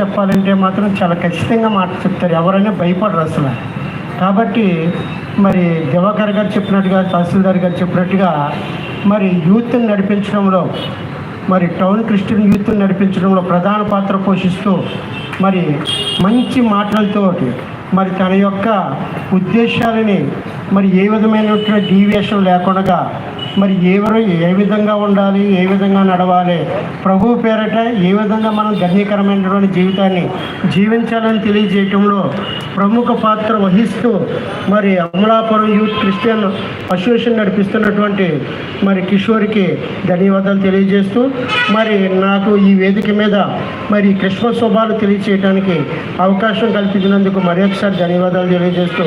చెప్పాలంటే మాత్రం చాలా ఖచ్చితంగా మాట చెప్తారు. ఎవరైనా భయపడరు అసలు. కాబట్టి మరి దివాకర్ గారు చెప్పినట్టుగా తహసీల్దార్ గారు చెప్పినట్టుగా మరి యూత్ని నడిపించడంలో మరి టౌన్ క్రిస్టియన్ యూత్ని నడిపించడంలో ప్రధాన పాత్ర పోషిస్తూ మరి మంచి మాటలతోటి మరి తన యొక్క ఉద్దేశాలని మరి ఏ విధమైనటువంటి డీవియేషన్ లేకుండా మరి ఎవరు ఏ విధంగా ఉండాలి ఏ విధంగా నడవాలి? ప్రభు పేరట ఏ విధంగా మనం ధన్యకరమైనటువంటి జీవితాన్ని జీవించాలని తెలియజేయటంలో ప్రముఖ పాత్ర వహిస్తూ మరి అమలాపురం యూత్ క్రిస్టియన్ అసోసియేషన్ నడిపిస్తున్నటువంటి మరి కిషోర్కి ధన్యవాదాలు తెలియజేస్తూ మరి నాకు ఈ వేదిక మీద మరి క్రిస్మస్ శుభాలు తెలియచేయడానికి అవకాశం కల్పించినందుకు మరి ఒకసారి ధన్యవాదాలు తెలియజేస్తూ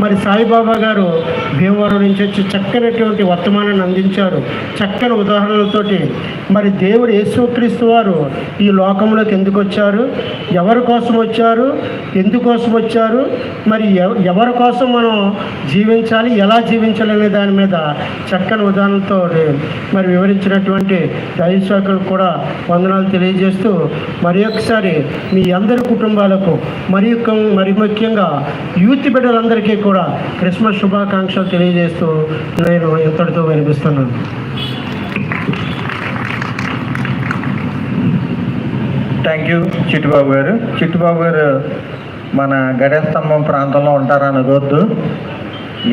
మరి సాయిబాబా గారు భీమవరం నుంచి వచ్చి చక్కనటువంటి వర్తమానాన్ని అందించారు చక్కని ఉదాహరణలతోటి మరి దేవుడు యేసుక్రీస్తు వారు ఈ లోకంలోకి ఎందుకు వచ్చారు? ఎవరి కోసం వచ్చారు? ఎందుకోసం వచ్చారు? మరి ఎవ- ఎవరి కోసం మనం జీవించాలి? ఎలా జీవించాలి అనే దాని మీద చక్కని ఉదాహరణతో మరి వివరించినటువంటి దైవశాఖలకు కూడా వందనాలు తెలియజేస్తూ మరి ఒకసారి మీ అందరి కుటుంబాలకు మరి యొక్క- మరి ముఖ్యంగా యూత్ బిడ్డలందరికీ కూడా క్రిస్మస్ శుభాకాంక్షలు తెలియజేస్తూ నేను ఇంతటితో వినిపిస్తున్నాను థ్యాంక్ యూ చిట్టుబాబు గారు. చిట్టుబాబు గారు మన గడస్తంభం ప్రాంతంలో ఉంటారు అనగొద్దు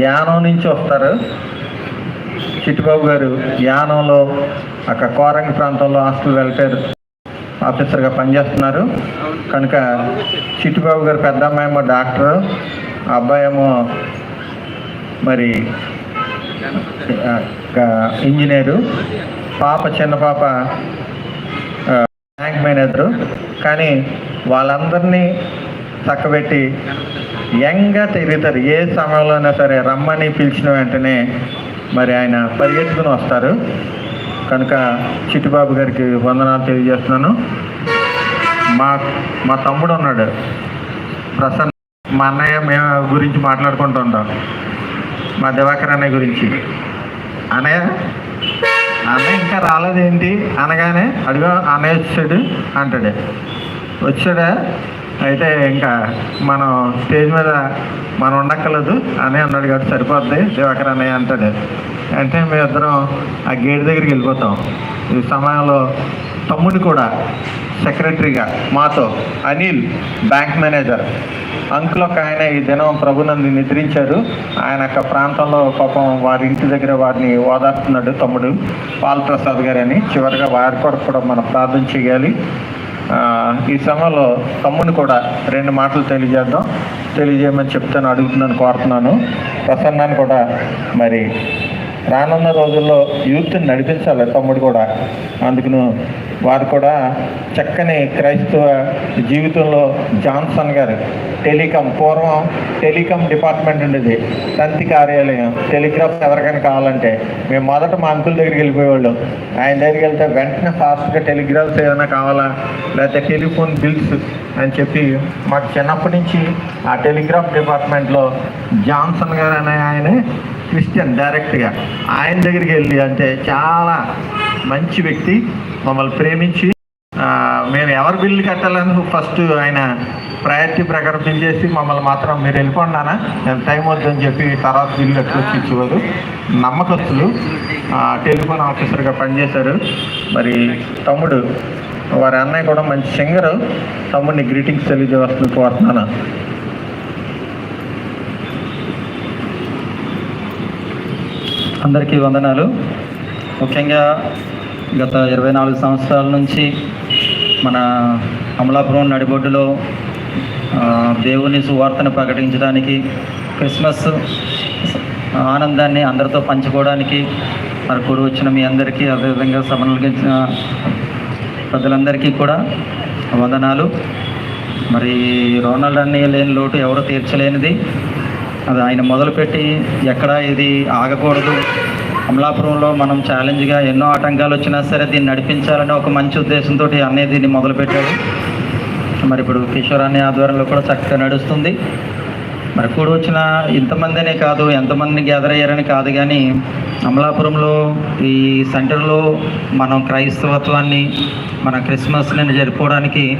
యానం నుంచి వస్తారు. చిట్టుబాబు గారు యానంలో అక్కడ కోరంగి ప్రాంతంలో హాస్టల్ వెల్ఫేర్ ఆఫీసర్గా పనిచేస్తున్నారు. కనుక చిట్టుబాబు గారు పెద్ద అమ్మాయి ఏమో అబ్బాయేమో అబ్బాయి ఏమో మరి ఇంజనీరు పాప చిన్న పాప బ్యాంక్ మేనేజరు. కానీ వాళ్ళందరినీ చక్కబెట్టి యంగ్గా తిరుగుతారు. ఏ సమయంలోనే సరే రమ్మని పిలిచిన వెంటనే మరి ఆయన పరిగెత్తుకుని వస్తారు. కనుక చిట్టిబాబు గారికి వందనాలు తెలియజేస్తున్నాను. మా మా తమ్ముడు ఉన్నాడు. ప్రసన్న మా అన్నయ్య మేము గురించి మాట్లాడుకుంటుంటాం మా దివాకర్ అన్నయ్య గురించి. అన్నయ్య? అన్నయ్య ఇంకా రాలేదేంటి? అనగానే అడిగో అన్నయ్య వచ్చాడు అంటాడు. వచ్చాడా? అయితే ఇంకా మనం స్టేజ్ మీద మనం ఉండక్కర్లేదు. అనే అన్నాడు కాబట్టి సరిపోద్ది. దివాకర్ అన్నయ్య అంటాడు. అంటే మేమిద్దరం ఆ గేట్ దగ్గరికి వెళ్ళిపోతాం. ఈ సమయంలో తమ్ముడు కూడా సెక్రటరీగా మాతో అనిల్ బ్యాంక్ మేనేజర్. అంకుల్ ఒక ఆయన ఈ దినం ప్రభునందు నిద్రించారు. ఆయన యొక్క ప్రాంతంలో పాపం వారి ఇంటి దగ్గర వారిని ఓదార్తున్నాడు తమ్ముడు పాల్ ప్రసాద్ గారు అని. చివరిగా వారి కొరకు కూడా మనం ప్రార్థన చేయాలి. ఈ సమయంలో తమ్ముని కూడా రెండు మాటలు తెలియజేద్దాం. తెలియజేయమని చెప్తాను అడుగుతున్నాను కోరుతున్నాను. ప్రసన్నాన్ని కూడా మరి రానున్న రోజుల్లో యూత్ని నడిపించాలి తమ్ముడు కూడా. అందుకును వారు కూడా చక్కని క్రైస్తవ జీవితంలో జాన్సన్ గారు టెలికాం పూర్వం టెలికాం డిపార్ట్మెంట్ ఉండేది తంతి కార్యాలయం టెలిగ్రాఫ్ ఎవరికైనా కావాలంటే మేము మొదట మా అంకుల్ దగ్గరికి వెళ్ళిపోయేవాళ్ళం. ఆయన దగ్గరికి వెళ్తే వెంటనే ఫాస్ట్గా టెలిగ్రాఫ్స్ ఏదైనా కావాలా లేకపోతే టెలిఫోన్ బిల్స్ అని చెప్పి మాకు చిన్నప్పటి నుంచి ఆ టెలిగ్రాఫ్ డిపార్ట్మెంట్లో జాన్సన్ గారు అనే ఆయనే క్రిస్టియన్ డైరెక్ట్గా ఆయన దగ్గరికి వెళ్ళి అంటే చాలా మంచి వ్యక్తి. మమ్మల్ని ప్రేమించి మేము ఎవరి బిల్లు కట్టాలని ఫస్ట్ ఆయన ప్రయారిటీ ప్రకారం బిల్ చేసి మమ్మల్ని మాత్రం మీరు వెళ్ళిపోండి నాన్న. నేను టైం వద్దని చెప్పి తర్వాత బిల్లు కట్టుకొచ్చి ఇచ్చేవారు. నమ్మకస్తులు టెలిఫోన్ ఆఫీసర్గా పనిచేశారు. మరి తమ్ముడు వారి అన్నయ్య కూడా మంచి సింగరు. తమ్ముడిని గ్రీటింగ్స్ తెలియజేస్తుంది కోరుతున్నాను. అందరికీ వందనాలు. ముఖ్యంగా గత ఇరవై నాలుగు సంవత్సరాల నుంచి మన అమలాపురం నడిబొడ్డులో దేవుని సువార్తను ప్రకటించడానికి క్రిస్మస్ ఆనందాన్ని అందరితో పంచుకోవడానికి మరి కూడి వచ్చిన మీ అందరికీ అదేవిధంగా సమన్వయించిన పెద్దలందరికీ కూడా వందనాలు. మరి రోనాల్డ్ అన్నీ లేని లోటు ఎవరు తీర్చలేనిది. అది ఆయన మొదలుపెట్టి ఎక్కడ ఇది ఆగకూడదు. అమలాపురంలో మనం ఛాలెంజ్గా ఎన్నో ఆటంకాలు వచ్చినా సరే దీన్ని నడిపించాలని ఒక మంచి ఉద్దేశంతో అన్నయ్య దీన్ని మొదలుపెట్టాడు. మరి ఇప్పుడు కిషోర్ అనే ఆధ్వర్యంలో కూడా చక్కగా నడుస్తుంది. మరి కూడా వచ్చిన ఇంతమందినే కాదు ఎంతమందిని గ్యాదర్ అయ్యారని కాదు కానీ అమలాపురంలో ఈ సెంటర్లో మనం క్రైస్తవత్వాన్ని మన క్రిస్మస్ని జరుపుకోవడానికి